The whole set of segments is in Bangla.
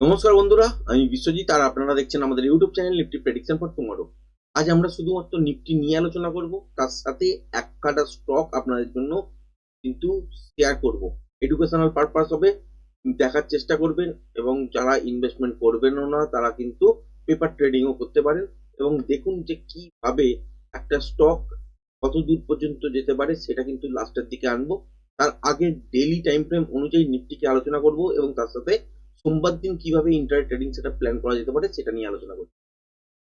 নমস্কার বন্ধুরা, আমি বিশ্বজিৎ, আর আপনারা দেখছেন আমাদের YouTube channel Nifty prediction for tomorrow আজ আমরা শুধুমাত্র নিফটি নিয়ে আলোচনা করব, তার সাথে এক কাটা স্টক আপনাদের জন্য কিন্তু শেয়ার করব। এডুকেশনাল পারপাস হবে, দেখার চেষ্টা করবেন, এবং যারা ইনভেস্টমেন্ট করবেনও না, তারা কিন্তু পেপার ট্রেডিংও করতে পারেন, এবং দেখুন যে কীভাবে একটা স্টক কত দূর পর্যন্ত যেতে পারে, সেটা কিন্তু লাস্টের দিকে আনব। তার আগে ডেইলি টাইম ফ্রেম অনুযায়ী নিফটিকে আলোচনা করব, এবং তার সাথে সোমবার দিন কীভাবে ইন্টার ট্রেডিং সেটা প্ল্যান করা যেতে পারে সেটা নিয়ে আলোচনা করছি।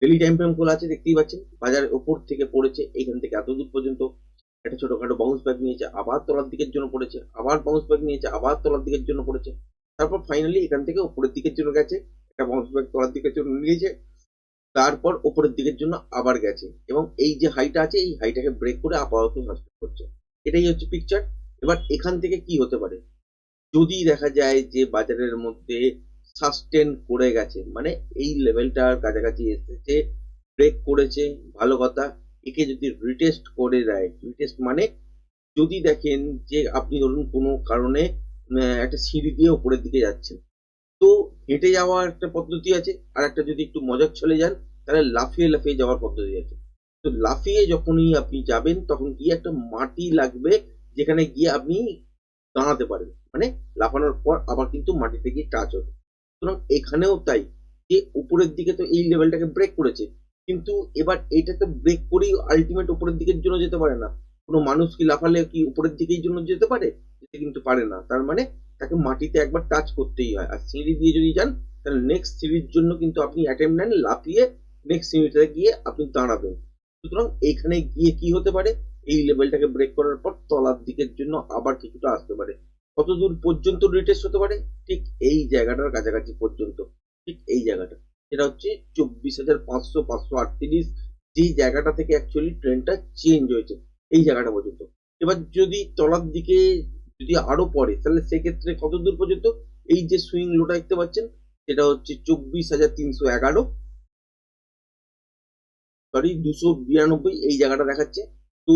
ডেলি টাইম ফ্রেম খোলা আছে, দেখতেই পাচ্ছেন। বাজার ওপর থেকে পড়েছে, এখান থেকে এত দূর পর্যন্ত একটা ছোটখাটো বাউন্স ব্যাক নিয়েছে, আবার তলার দিকের জন্য পড়েছে, আবার বাউন্স ব্যাক নিয়েছে, আবার তলার দিকের জন্য পড়েছে। তারপর ফাইনালি এখান থেকে উপরের দিকের জন্য গেছে, একটা বাউন্স ব্যাক তলার দিকের জন্য নিয়েছে, তারপর উপরের দিকের জন্য আবার গেছে। এবং এই যে হাইটা আছে, এই হাইটাকে ব্রেক করে আপাতত সাস্টেন করছে। এটাই হচ্ছে পিকচার এবার এখান থেকে কি হতে পারে? যদি দেখা যায় যে বাজারের মধ্যে সাস্টেন করে গেছে মানে এই লেভেলটার কাছাকাছি এসেছে ব্রেক করেছে, ভালো কথা, একে যদি রিটেস্ট করে দেয় রিটেস্ট মানে যদি দেখেন যে আপনি ধরুন কোনো কারণে একটা সিঁড়ি দিয়ে উপরের দিকে যাচ্ছেন, তো হেঁটে যাওয়ার একটা পদ্ধতি আছে, আর একটা যদি একটু মজার চলে যান, তাহলে লাফিয়ে লাফিয়ে যাওয়ার পদ্ধতি আছে। তো লাফিয়ে যখনই আপনি যাবেন, তখন কি একটা মাটি লাগবে, যেখানে গিয়ে আপনি দাঁড়াতে পারেন মানে লাফানোর পর আবার কিন্তু মাটিতে গিয়ে টাচ হবে। সুতরাং এখানেও তাই যে উপরের দিকে তো এই লেভেলটাকে ব্রেক করেছে, কিন্তু এবার এটা তো ব্রেক করেই আলটিমেট উপরের দিকের জন্য যেতে পারে না। কোনো মানুষ কি লাফালে কি উপরের দিকের জন্য যেতে পারে? যেতে কিন্তু পারে না। তার মানে তাকে মাটিতে একবার টাচ করতেই হয়। আর সিঁড়ি দিয়ে যদি যান, তাহলে নেক্সট সিঁড়ির জন্য কিন্তু আপনি অ্যাটেম্প নেন লাফিয়ে নেক্সট সিঁড়িটাতে গিয়ে আপনি দাঁড়াবেন। সুতরাং এখানে গিয়ে কি হতে পারে? এই লেভেলটাকে ব্রেক করার পর তলার দিকের জন্য আবার কিছুটা আসতে পারে। কত দূর পর্যন্ত রিটেস্ট হতে পারে? ঠিক এই জায়গাটার কাছাকাছি পর্যন্ত। ঠিক এই জায়গাটা। সেটা হচ্ছে চব্বিশ হাজার পাঁচশো পাঁচশো আটত্রিশ। যেই জায়গাটা থেকে অ্যাকচুয়ালি ট্রেনটা চেঞ্জ হয়েছে, এই জায়গাটা পর্যন্ত। এবার যদি তলার দিকে যদি আরও পড়ে, তাহলে সেক্ষেত্রে কত দূর পর্যন্ত? এই যে সুইং লোটা দেখতে পাচ্ছেন, সেটা হচ্ছে চব্বিশ হাজার তিনশো এগারো। সরি দুশো বিরানব্বই, এই জায়গাটা দেখাচ্ছে। তো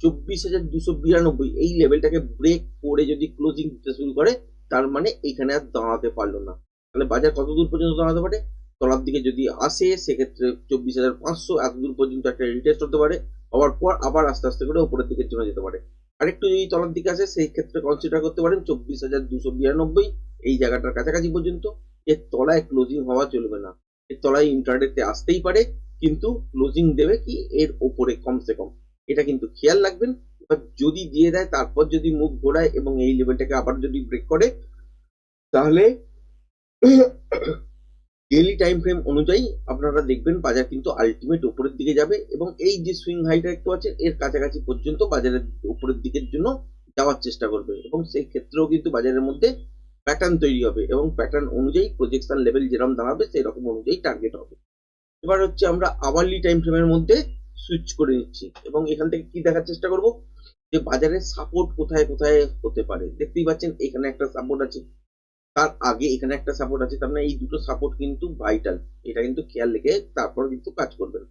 চব্বিশ হাজার দুশো বিরানব্বই। এই লেভেলটাকে ব্রেক করে যদি ক্লোজিং দিতে শুরু করে, তার মানে এখানে আর দাঁড়াতে পারল না। তাহলে বাজার কত দূর পর্যন্ত দাঁড়াতে পারে? তলার দিকে যদি আসে, সেক্ষেত্রে চব্বিশ হাজার পাঁচশো এত দূর পর্যন্ত একটা রিটেস্ট হতে পারে। হওয়ার পর আবার আস্তে আস্তে করে উপরের দিকে চলে যেতে পারে। আরেকটু যদি তলার দিকে আসে, সেই ক্ষেত্রে কনসিডার করতে পারেন চব্বিশ হাজার দুশো বিরানব্বই, এই জায়গাটার কাছাকাছি পর্যন্ত। এর তলায় ক্লোজিং হওয়া চলবে না। এর তলায় ইন্টারনেটে আসতেই পারে, কিন্তু ক্লোজিং দেবে কি? এর ওপরে কমসে কম। এটা কিন্তু খেয়াল রাখবেন। এবার যদি দিয়ে দেয়, তারপর যদি মুখ ঘোরায় এবং এই লেভেলটাকে আবার যদি ব্রেক করে, তাহলে ডেলি টাইম ফ্রেম অনুযায়ী আপনারা দেখবেন বাজার কিন্তু আলটিমেট উপরের দিকে যাবে এবং এই যে সুইং হাইটা একটু আছে এর কাছাকাছি পর্যন্ত বাজারের উপরের দিকের জন্য যাওয়ার চেষ্টা করবে এবং সেই ক্ষেত্রেও কিন্তু বাজারের মধ্যে প্যাটার্ন তৈরি হবে এবং প্যাটার্ন অনুযায়ী প্রজেকশন লেভেল যেরকম দাঁড়াবে, সেই রকম অনুযায়ী টার্গেট হবে। এবার হচ্ছে আমরা আওয়ারলি টাইম ফ্রেমের মধ্যে সুইচ করে নিচ্ছি। এবং এখান থেকে কি দেখার চেষ্টা করব? যে বাজারের সাপোর্ট কোথায় কোথায় হতে পারে। দেখতেই পাচ্ছেন, এখানে একটা সাপোর্ট আছে। তার আগে এখানে একটা সাপোর্ট আছে। তার মানে এই দুটো সাপোর্ট কিন্তু ভাইটাল এটা কিন্তু খেয়াল রেখে তারপর কিন্তু কাজ করবেন।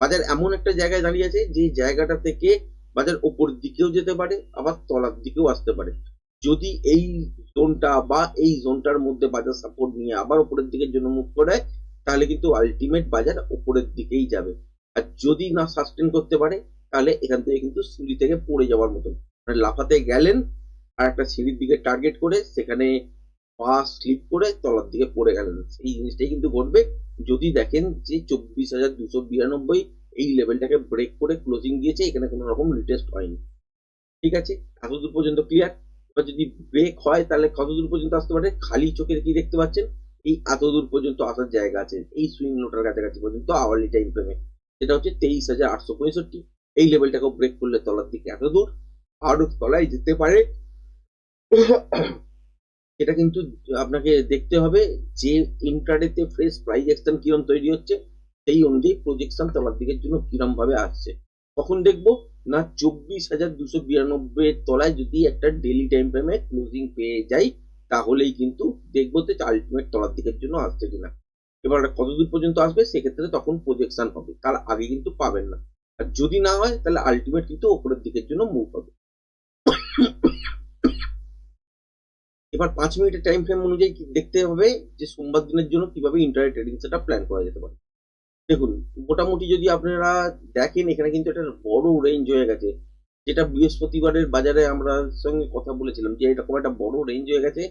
বাজার এমন একটা জায়গায় দাঁড়িয়ে আছে, যে জায়গাটা থেকে বাজার ওপর দিকেও যেতে পারে, আবার তলার দিকেও আসতে পারে। যদি এই জোনটা বা এই জোনটার মধ্যে বাজার সাপোর্ট নিয়ে আবার উপরের দিকের জন্য মুভ করে, তাহলে কিন্তু আলটিমেট বাজার উপরের দিকেই যাবে। আর যদি না সাস্টেন করতে পারে, তাহলে এখান থেকে কিন্তু সিঁড়ি থেকে পড়ে যাওয়ার মতো মানে লাফাতে গেলেন আর একটা সিঁড়ির দিকে টার্গেট করে সেখানে পা স্লিপ করে তলার দিকে পড়ে গেলেন। এই জিনিসটাই কিন্তু ঘটবে। যদি দেখেন যে চব্বিশ হাজার দুশো বিরানব্বই এই লেভেলটাকে ব্রেক করে ক্লোজিং দিয়েছে, এখানে কোনো রকম রিটেস্ট হয়নি। ঠিক আছে? এতদূর পর্যন্ত ক্লিয়ার এবার যদি ব্রেক হয়, তাহলে কত দূর পর্যন্ত আসতে পারে? খালি চোখের কি দেখতে পাচ্ছেন? এই এত দূর পর্যন্ত আসার জায়গা আছে। এই সুইং লোটার কাছাকাছি পর্যন্ত আওয়ারলি টাইম ফ্রেমে সেটা হচ্ছে তেইশ হাজার আটশো পঁয়ষট্টি। এই লেভেলটাকে ব্রেক করলে তলার দিকে এত দূর, আরও তলায় যেতে পারে। এটা কিন্তু আপনাকে দেখতে হবে যে ইন্টারনেটে ফ্রেশ প্রাইস অ্যাকশন কিরম তৈরি হচ্ছে, সেই অনুযায়ী প্রজেকশন তলার দিকের জন্য কিরম ভাবে আসছে। কখন দেখব? না, চব্বিশ হাজার দুশো বিরানব্বই তলায় যদি একটা ডেলি টাইম ফ্রেমে ক্লোজিং পেয়ে যাই, তাহলেই কিন্তু দেখব যে আলটিমেট তলার দিকের জন্য আসছে কিনা। এবার ওটা কত পর্যন্ত আসবে, সেক্ষেত্রে তখন প্রজেকশন হবে। তার আগে কিন্তু পাবেন না। আর যদি না হয়, তাহলে আলটিমেট কিন্তু ওপরের দিকের জন্য মুভ হবে। এবার পাঁচ মিনিটের টাইম ফ্রেম অনুযায়ী দেখতে হবে যে সোমবার দিনের জন্য কীভাবে ইন্টারনেট ট্রেডিং সেটা প্ল্যান করা যেতে পারে। দেখুন, মোটামুটি যদি আপনারা দেখেন, এখানে কিন্তু একটা বড় রেঞ্জ হয়ে গেছে। যেটা বৃহস্পতিবারের বাজারে আমরা সঙ্গে কথা বলেছিলাম যে এরকম একটা বড় রেঞ্জ হয়ে গেছে।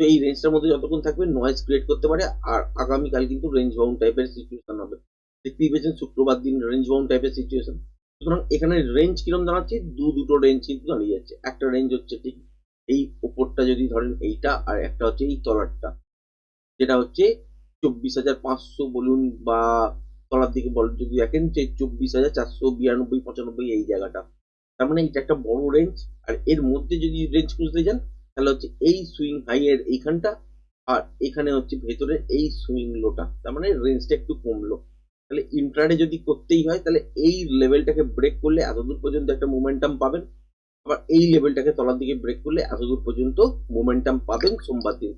তো এই রেঞ্জটার মধ্যে যতক্ষণ থাকবে নয়েজ ক্রিয়েট করতে পারে, আর আগামীকাল কিন্তু রেঞ্জ বাউন্ড টাইপের সিচুয়েশন হবে। দেখতেই পেয়েছেন শুক্রবার দিন রেঞ্জ বাউন্ড টাইপের সিচুয়েশন সুতরাং এখানে রেঞ্জ কিরম দাঁড়াচ্ছে? দু দুটো রেঞ্জ কিন্তু দাঁড়িয়ে যাচ্ছে একটা রেঞ্জ হচ্ছে ঠিক এই ওপরটা যদি ধরেন এইটা, আর একটা হচ্ছে এই তলারটা। যেটা হচ্ছে চব্বিশ হাজার পাঁচশো বলুন বা তলার দিকে বল যদি দেখেন যে চব্বিশ হাজার চারশো বিরানব্বই পঁচানব্বই এই জায়গাটা। তার মানে এটা একটা বড় রেঞ্জ আর এর মধ্যে যদি রেঞ্জ খুঁজতে যান তাহলে হচ্ছে এই সুইং এর এইখানটা আর এখানে হচ্ছে ভেতরে এই সুইং লোটা তার মানে রেঞ্জটা একটু কমলো। তাহলে ইন্ট্রাডে যদি করতেই হয়, তাহলে এই লেভেলটাকে ব্রেক করলে এতদূর পর্যন্ত একটা মোমেন্টাম পাবেন। আবার এই লেভেলটাকে তলার দিকে ব্রেক করলে এতদূর পর্যন্ত মোমেন্টাম পাবেন সোমবার দিন।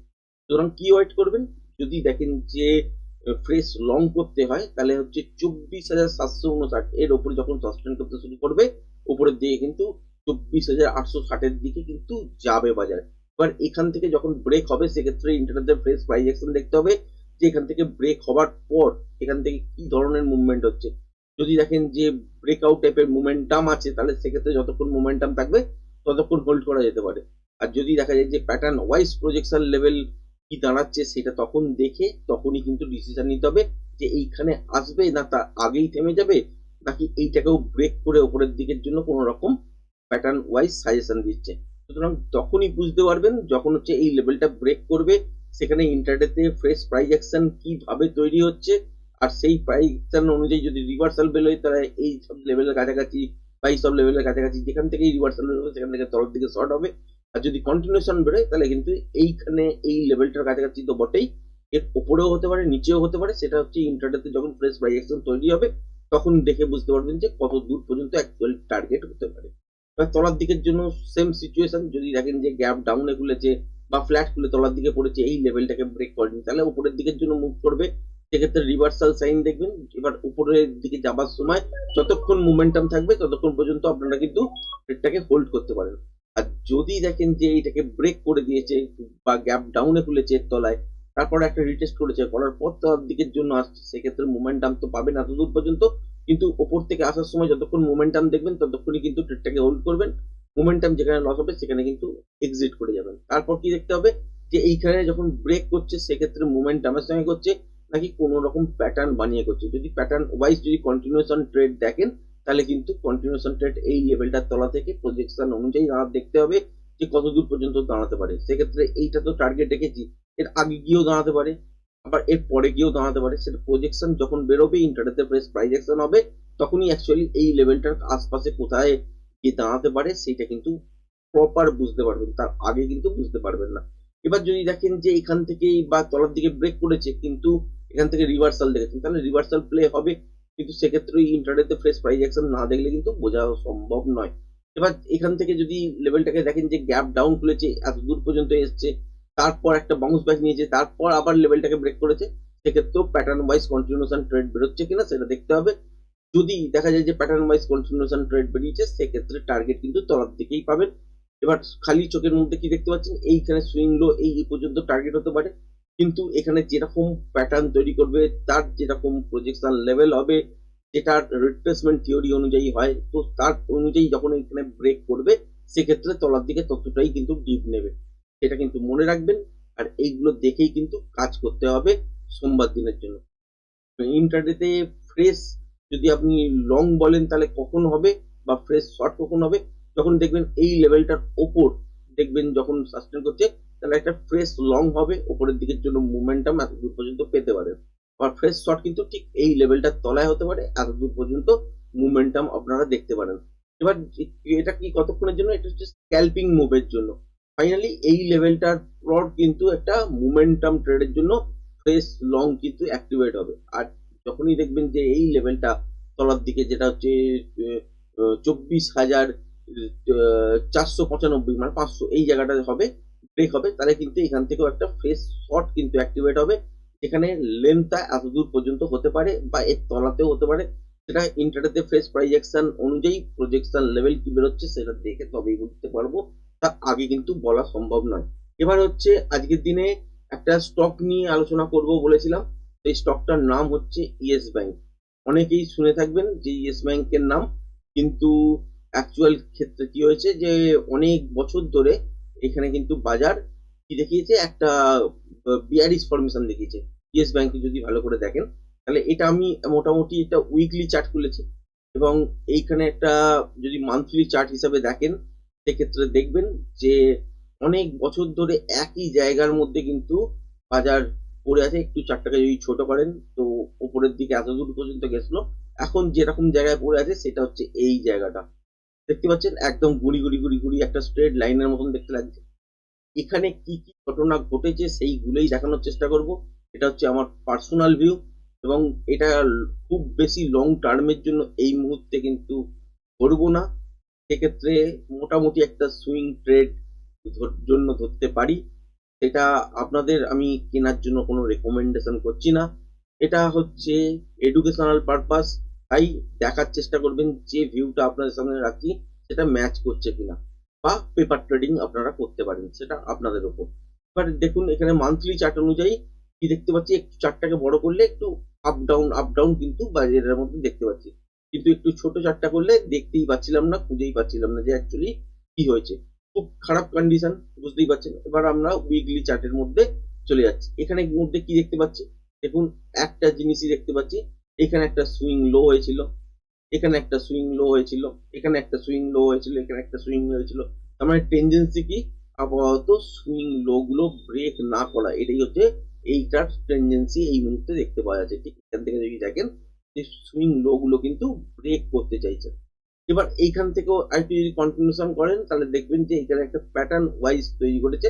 সুতরাং কি ওয়েট করবেন? যদি দেখেন যে ফ্রেশ লং করতে হয়, তাহলে হচ্ছে চব্বিশ হাজার সাতশো উনষাট এর ওপরে যখন সাসপেন্ড করতে শুরু করবে, উপরের দিকে কিন্তু চব্বিশ হাজার আটশো ষাটের দিকে কিন্তু যাবে বাজার। এবার এখান থেকে যখন ব্রেক হবে, সেক্ষেত্রে ইন্টারনেটের ফ্রেশ প্রাইস অ্যাকশন দেখতে হবে যে এখান থেকে ব্রেক হবার পর এখান থেকে কি ধরনের মুভমেন্ট হচ্ছে। যদি দেখেন যে ব্রেকআউট টাইপের মোমেন্টাম আছে, তাহলে সেক্ষেত্রে যতক্ষণ মোমেন্টাম থাকবে, ততক্ষণ হোল্ড করা যেতে পারে। আর যদি দেখা যায় যে প্যাটার্ন ওয়াইজ প্রজেকশন লেভেল কি দাঁড়াচ্ছে, সেটা তখন দেখে তখনই কিন্তু ডিসিশন নিতে হবে যে এইখানে আসবে না তার আগেই থেমে যাবে, নাকি এইটাকেও ব্রেক করে ওপরের দিকের জন্য কোনো রকম প্যাটার্ন ওয়াইজ সাজেশন দিচ্ছে। সুতরাং তখনই বুঝতে পারবেন যখন হচ্ছে এই লেভেলটা ব্রেক করবে, সেখানে ইন্টারনেটে ফ্রেশ প্রাইস অ্যাকশন কীভাবে তৈরি হচ্ছে, আর সেই প্রাইস অ্যাকশন অনুযায়ী যদি রিভার্সাল বেরোয় তাহলে এই সব লেভেলের কাছাকাছি বা এই সব লেভেলের কাছাকাছি যেখান থেকেই রিভার্সাল বেরোবে সেখান থেকে তরফ দিকে শর্ট হবে। আর যদি কন্টিনিউশন বেরোয় তাহলে কিন্তু এইখানে এই লেভেলটার কাছাকাছি তো বটেই। এর উপরেও হতে পারে, নিচেও হতে পারে, সেটা হচ্ছে ইন্টারনেটে যখন ফ্রেশ প্রাইস অ্যাকশন তৈরি হবে, তখন দেখে বুঝতে পারবেন যে কত দূর পর্যন্ত অ্যাকচুয়াল টার্গেট হতে পারে। এবার তলার দিকের জন্য সেম সিচুয়েশন যদি দেখেন যে গ্যাপ ডাউনে খুলেছে বা ফ্ল্যাট খুলে তলার দিকে পড়েছে, এই লেভেলটাকে ব্রেক করেনি তাহলে উপরের দিকের জন্য মুভ করবে। সেক্ষেত্রে রিভার্সাল সাইন দেখবেন। এবার উপরের দিকে যাবার সময় যতক্ষণ মোমেন্টাম থাকবে, ততক্ষণ পর্যন্ত আপনারা কিন্তু ট্রেডটাকে হোল্ড করতে পারেন। আর যদি দেখেন যে এইটাকে ব্রেক করে দিয়েছে বা গ্যাপ ডাউনে খুলেছে তলায়, তারপর একটা রিটেস্ট করেছে, করার পর তার দিকের জন্য আসছে, সেক্ষেত্রে মোমেন্টাম তো পাবেন এত দূর পর্যন্ত। কিন্তু ওপর থেকে আসার সময় যতক্ষণ মোমেন্টাম দেখবেন, ততক্ষণই কিন্তু ট্রেডটাকে হোল্ড করবেন। মোমেন্টাম যেখানে লস হবে, সেখানে কিন্তু এক্সিট করে যাবেন। তারপর কি দেখতে হবে? যে এইখানে যখন ব্রেক করছে, সেক্ষেত্রে মোমেন্টামের সঙ্গে করছে, নাকি কোনো রকম প্যাটার্ন বানিয়ে করছে। যদি প্যাটার্ন ওয়াইজ যদি কন্টিনিউশন ট্রেড দেখেন, তাহলে কিন্তু কন্টিনিউশন ট্রেড এই লেভেলটার তলা থেকে প্রজেকশন অনুযায়ী আর দেখতে হবে যে কত দূর পর্যন্ত দাঁড়াতে পারে। সেক্ষেত্রে এইটা তো টার্গেট রেখেছি। এর আগে গিয়েও দাঁড়াতে পারে। আবার এর পরে গিয়েও দাঁড়াতে পারে। সেটা প্রজেকশন যখন বেরোবে ইন্টারনেটে প্রেস প্রাইজেকশন হবে, তখনই অ্যাকচুয়ালি এই লেভেলটার আশপাশে কোথায় গিয়ে দাঁড়াতে পারে, সেটা কিন্তু প্রপার বুঝতে পারবেন। তার আগে কিন্তু বুঝতে পারবেন না। এবার যদি দেখেন যে এখান থেকেই বা তলার দিকে ব্রেক করেছে, কিন্তু এখান থেকে রিভার্সাল দেখেছেন, তাহলে রিভার্সাল প্লে হবে। কিন্তু সেক্ষেত্রে ইন্টারনেটে ফ্রেশ প্রাইজ অ্যাকশন না দেখলে কিন্তু বোঝা সম্ভব নয়। এবার এখান থেকে যদি লেভেলটাকে দেখেন যে গ্যাপ ডাউন খুলেছে এত দূর পর্যন্ত এসছে তারপর একটা বাউন্স ব্যাক নিয়েছে, তারপর আবার লেভেলটাকে ব্রেক করেছে। সেক্ষেত্রেও প্যাটার্ন ওয়াইজ কন্টিনিউশন ট্রেড বেরোচ্ছে কিনা সেটা দেখতে হবে। যদি দেখা যায় যে প্যাটার্ন ওয়াইজ কন্টিনিউশন ট্রেড বেরিয়েছে, সেক্ষেত্রে টার্গেট কিন্তু তলার দিকেই পাবেন। এবার খালি চোখের মধ্যে কি দেখতে পাচ্ছেন? এইখানে সুইং লো এই পর্যন্ত টার্গেট হতে পারে। কিন্তু এখানে যেরকম প্যাটার্ন তৈরি করবে, তার যেরকম প্রজেকশন লেভেল হবে যেটা রিপ্লেসমেন্ট থিওরি অনুযায়ী হয়, তো তার অনুযায়ী যখন এখানে ব্রেক করবে, সেক্ষেত্রে তলার দিকে ততটাই কিন্তু ডিপ নেবে। সেটা কিন্তু মনে রাখবেন। আর এইগুলো দেখেই কিন্তু কাজ করতে হবে সোমবার দিনের জন্য। ইন্টারনেটে ফ্রেশ যদি আপনি লং বলেন তাহলে কখন হবে বা ফ্রেশ শর্ট কখন হবে, যখন দেখবেন এই লেভেলটার ওপর দেখবেন যখন সাস্টেন করছে, তাহলে একটা ফ্রেশ লং হবে, ওপরের দিকের জন্য মুভমেন্টাম এত দূর পর্যন্ত পেতে পারেন। আবার ফ্রেশ শর্ট কিন্তু ঠিক এই লেভেলটার তলায় হতে পারে এত দূর পর্যন্ত মুভমেন্টাম আপনারা দেখতে পারেন। এবার এটা কি কতক্ষণের জন্য? এটা হচ্ছে স্ক্যাল্পিং মুভের জন্য। ফাইনালি এই লেভেলটার পর কিন্তু একটা মুমেন্টাম ট্রেডের জন্য ফ্রেশ লং কিন্তু অ্যাক্টিভেট হবে। আর যখনই দেখবেন যে এই লেভেলটা তলার দিকে যেটা হচ্ছে চব্বিশ হাজার চারশো পঁচানব্বই মানে পাঁচশো, এই জায়গাটা হবে ব্রেক হবে, তাহলে কিন্তু এখান থেকেও একটা ফ্রেশ শর্ট কিন্তু অ্যাক্টিভেট হবে এখানে লেন্থটা এত দূর পর্যন্ত হতে পারে বা এর তলাতেও হতে পারে। সেটা ইন্টারনেটে ফ্রেশ প্রাইজেকশন অনুযায়ী প্রজেকশন লেভেল কি বেরোচ্ছে, সেটা দেখে তবেই বুঝতে পারব। তার আগে কিন্তু বলা সম্ভব নয়। এবার হচ্ছে আজকের দিনে একটা স্টক নিয়ে আলোচনা করব বলেছিলাম। তো এই স্টকটার নাম হচ্ছে ইয়েস ব্যাংক। অনেকেই শুনে থাকবেন যে ইয়েস ব্যাংকের নাম, কিন্তু অ্যাকচুয়াল ক্ষেত্রে কি হয়েছে যে অনেক বছর ধরে এখানে কিন্তু বাজার কি দেখিয়েছে? একটা বিয়ারিস ফরমেশন দেখিয়েছে। ইয়েস ব্যাংকে যদি ভালো করে দেখেন, তাহলে এটা আমি মোটামুটি একটা উইকলি চার্ট খুলেছি। এবং এইখানে একটা যদি মান্থলি চার্ট হিসাবে দেখেন সেক্ষেত্রে দেখবেন যে অনেক বছর ধরে একই জায়গার মধ্যে কিন্তু বাজার পড়ে আছে। একটু চারটাকে যদি ছোট করেন তো উপরের দিকে এত দূর পর্যন্ত গেছিল। এখন যেরকম জায়গায় পড়ে আছে সেটা হচ্ছে এই জায়গাটা। দেখতে পাচ্ছেন? একদম গুড়ি গুড়ি গুড়ি গুড়ি একটা স্ট্রেট লাইনের মতন দেখতে লাগছে। এখানে কি কি ঘটনা ঘটেছে সেইগুলোই দেখানোর চেষ্টা করব। এটা হচ্ছে আমার পার্সোনাল ভিউ এবং এটা খুব বেশি লং টার্মের জন্য এই মুহূর্তে কিন্তু করব না। সেক্ষেত্রে মোটামুটি একটা সুইং ট্রেড জন্য ধরতে পারি। এটা আপনাদের আমি কেনার জন্য কোনো রেকমেন্ডেশন করছি না। এটা হচ্ছে এডুকেশনাল পারপাস তাই দেখার চেষ্টা করবেন যে ভিউটা আপনাদের সামনে রাখছি সেটা ম্যাচ করছে কিনা বা পেপার ট্রেডিং আপনারা করতে পারেন, সেটা আপনাদের উপর এবার দেখুন, এখানে মান্থলি চার্ট অনুযায়ী কি দেখতে পাচ্ছি? একটু চার্টটাকে বড় করলে একটু আপ ডাউন আপ ডাউন কিন্তু বাজারের মধ্যে দেখতে পাচ্ছি। কিন্তু একটু ছোট চার্টটা করলে দেখতেই পাচ্ছিলাম না, খুঁজেই পাচ্ছিলাম না যে অ্যাকচুয়ালি কি হয়েছে। খুব খারাপ কন্ডিশন বুঝতেই পারছেন? এবার আমরা উইকলি চার্টের মধ্যে চলে যাচ্ছি। এখানে মধ্যে কি দেখতে পাচ্ছি? দেখুন, একটা জিনিসই দেখতে পাচ্ছি। এখানে একটা সুইং লো হয়েছিল। এখানে একটা সুইং লো হয়েছিল। এখানে একটা সুইং লো হয়েছিল। এখানে একটা সুইং হয়েছিল। তার মানে টেন্ডেন্সি কি? আপাতত সুইং লো গুলো ব্রেক না করা। এটাই হচ্ছে এইটার টেন্ডেন্সি এই মুহূর্তে দেখতে পাওয়া যাচ্ছে। ঠিক এখান থেকে যদি দেখেন যে সুইং লো গুলো কিন্তু ব্রেক করতে চাইছে এবার এইখান থেকেও আরেকটু যদি কন্টিনিউশন করেন, তাহলে দেখবেন যে এখানে একটা প্যাটার্ন ওয়াইজ তৈরি করেছে।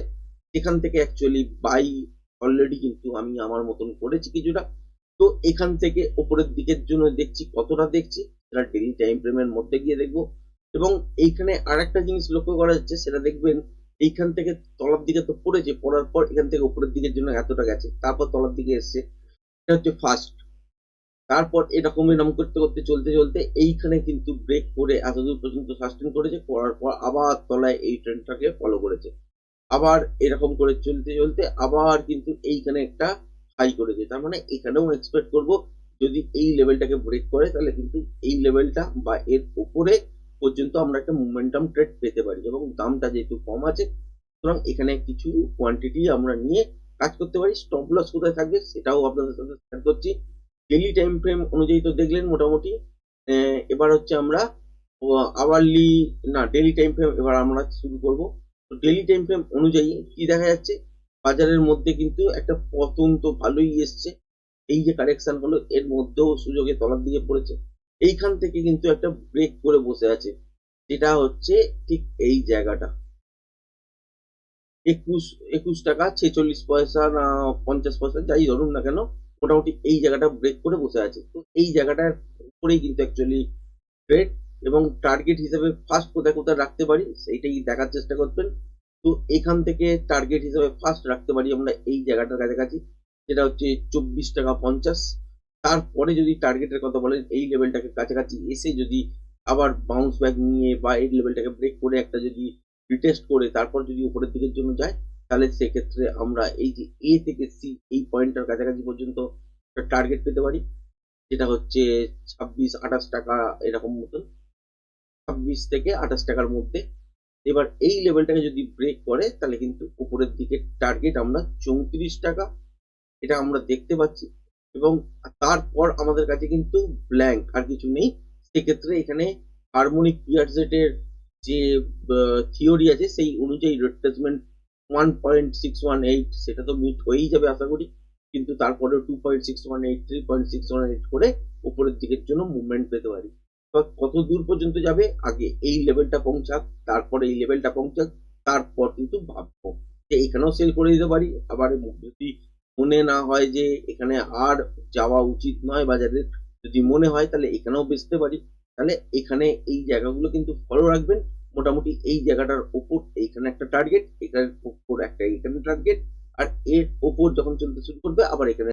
এখান থেকে অ্যাকচুয়ালি বাই অলরেডি কিন্তু আমি আমার মতন করেছি কিছুটা। তো এখান থেকে ওপরের দিকের জন্য দেখছি কতটা দেখছি সেটা ডেলি টাইম ফ্রেমের মধ্যে গিয়ে দেখব। এবং এইখানে আর একটা জিনিস লক্ষ্য করা যাচ্ছে, সেটা দেখবেন এইখান থেকে তলার দিকে তো পড়েছে, পড়ার পর এখান থেকে উপরের দিকের জন্য এতটা গেছে, তারপর তলার দিকে এসছে। এটা হচ্ছে ফার্স্ট তারপর এরকম এরকম করতে করতে চলতে চলতে এইখানে কিন্তু ব্রেক করে এতদূর পর্যন্ত সাস্টেন করেছে, করার পর আবার তলায় এই ট্রেনটাকে ফলো করেছে। আবার এরকম করে চলতে চলতে আবার কিন্তু এইখানে একটা হাই করেছে। তার মানে এখানেও এক্সপেক্ট করব, যদি এই লেভেলটাকে ব্রেক করে তাহলে কিন্তু এই লেভেলটা বা এর উপরে পর্যন্ত আমরা একটা মোমেন্টাম ট্রেড পেতে পারি এবং দামটা যেহেতু কম আছে, সুতরাং এখানে কিছু কোয়ান্টিটি আমরা নিয়ে কাজ করতে পারি। স্টপ লস কোথায় থাকবে সেটাও আপনাদের সাথে শেয়ার করছি। ডেলি টাইম ফ্রেম অনুযায়ী তো দেখলেন মোটামুটি এবার হচ্ছে আমরা আওয়ারলি না ডেলি টাইম ফ্রেম এবার আমরা শুরু করব। তো ডেলি টাইম ফ্রেম অনুযায়ী কি দেখা যাচ্ছে? বাজারের মধ্যে কিন্তু একটা পতন তো ভালোই এসছে। এই যে কারেকশন হলো, এর মধ্যেও সুযোগে তলার দিকে পড়েছে। এইখান থেকে কিন্তু একটা ব্রেক করে বসে আছে, যেটা হচ্ছে ঠিক এই জায়গাটা। একুশ একুশ টাকা ছেচল্লিশ পয়সা না পঞ্চাশ পয়সা, যাই ধরুন না কেন মোটামুটি এই জায়গাটা ব্রেক করে বসে আছে। তো এই জায়গাটার উপরেই কিন্তু অ্যাকচুয়ালি ট্রেড এবং টার্গেট হিসেবে ফার্স্ট কোথায় কোথায় রাখতে পারি, সেইটাই দেখার চেষ্টা করবেন। তো এখান থেকে টার্গেট হিসেবে ফার্স্ট রাখতে পারি আমরা এই জায়গাটার কাছাকাছি, যেটা হচ্ছে চব্বিশ টাকা পঞ্চাশ। তারপরে যদি টার্গেটের কথা বলেন, এই লেভেলটাকে কাছাকাছি এসে যদি আবার বাউন্স ব্যাক নিয়ে বা এই লেভেলটাকে ব্রেক করে একটা যদি রিটেস্ট করে, তারপর যদি উপরের দিকের জন্য যায় তাহলে সেক্ষেত্রে আমরা এই যে এ থেকে সি এই পয়েন্টটার কাছাকাছি পর্যন্ত একটা টার্গেট পেতে পারি, যেটা হচ্ছে ছাব্বিশ, আঠাশ টাকা এরকম মতন। ছাব্বিশ থেকে আঠাশ টাকার মধ্যে। এবার এই লেভেলটাকে যদি ব্রেক করে, তাহলে কিন্তু উপরের দিকে টার্গেট আমরা চৌত্রিশ টাকা, এটা আমরা দেখতে পাচ্ছি। এবং তারপর আমাদের কাছে কিন্তু ব্ল্যাঙ্ক আর কিছু নেই। সেক্ষেত্রে এখানে হারমোনিক পিয়ারজেটের যে থিওরি আছে, সেই অনুযায়ী retracement one point six one eight সেটা তো মিট হয়েই যাবে আশা করি। কিন্তু তারপরে two point six one eight three point six one eight করে উপরের দিকের জন্য মুভমেন্ট পেতে পারি। কত দূর পর্যন্ত যাবে? আগে এই লেভেলটা পৌঁছাক, তারপরে এই লেভেলটা পৌঁছাক, তারপর কিন্তু ভাববো যে এখানেও সেল করে দিতে পারি। আবার যদি মনে না হয় যে এখানে আর যাওয়া উচিত নয় বাজারে, যদি মনে হয় তাহলে এখানেও বেচতে পারি। তাহলে এখানে এই জায়গাগুলো কিন্তু ফলো রাখবেন। মোটামুটি এই জায়গাটার ওপর এইখানে একটা টার্গেট এখানে ওপর একটা এখানে টার্গেট আর এর ওপর যখন চলতে শুরু করবে আবার এখানে